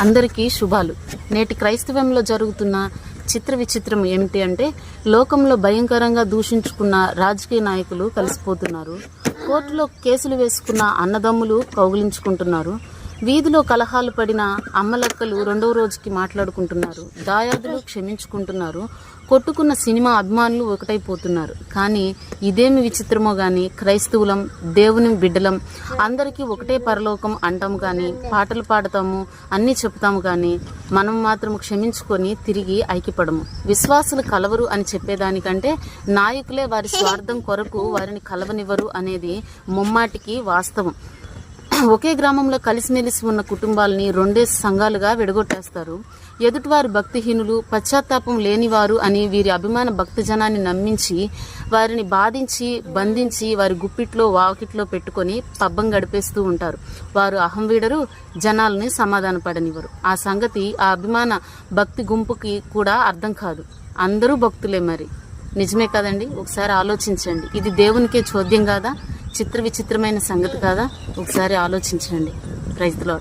అందరికీ శుభాలు. నేటి క్రైస్తవంలో జరుగుతున్న చిత్ర విచిత్రం ఏమిటి అంటే లోకంలో భయంకరంగా దూషించుకున్న రాజకీయ నాయకులు కలిసిపోతున్నారు. కోర్టులో కేసులు వేసుకున్న అన్నదమ్ములు కౌగిలించుకుంటున్నారు. వీధిలో కలహాలు పడిన అమ్మలక్కలు రెండవ రోజుకి మాట్లాడుకుంటున్నారు. దాయాదులు క్షమించుకుంటున్నారు. కొట్టుకున్న సినిమా అభిమానులు ఒకటైపోతున్నారు. కానీ ఇదేమి విచిత్రమో కానీ క్రైస్తవులం దేవుని బిడ్డలం అందరికీ ఒకటే పరలోకం అంటాము కానీ పాటలు పాడతాము అన్నీ చెప్తాము కానీ మనం మాత్రం క్షమించుకొని తిరిగి ఐక్యపడము. విశ్వాసులు కలవరు అని చెప్పేదానికంటే నాయకులే వారి స్వార్థం కొరకు వారిని కలవనివ్వరు అనేది ముమ్మాటికి వాస్తవం. ఒకే గ్రామంలో కలిసిమెలిసి ఉన్న కుటుంబాలని రెండే సంఘాలుగా విడగొట్టేస్తారు. ఎదుటివారు భక్తిహీనులు పశ్చాత్తాపం లేనివారు అని వీరి అభిమాన భక్తజనాన్ని నమ్మించి వారిని బాధించి బంధించి వారి గుప్పిట్లో వాకిట్లో పెట్టుకొని పబ్బం గడిపేస్తూ ఉంటారు. వారు అహం వీడరు జనాల్ని సమాధానపడనివ్వరు. ఆ సంగతి ఆ అభిమాన భక్తి గుంపుకి కూడా అర్థం కాదు. అందరూ భక్తులే మరి. నిజమే కదండి? ఒకసారి ఆలోచించండి. ఇది దేవునికే చోద్యం కాదా? చిత్ర విచిత్రమైన సంగతి కాదా? ఒకసారి ఆలోచించండి ప్రైజ్లో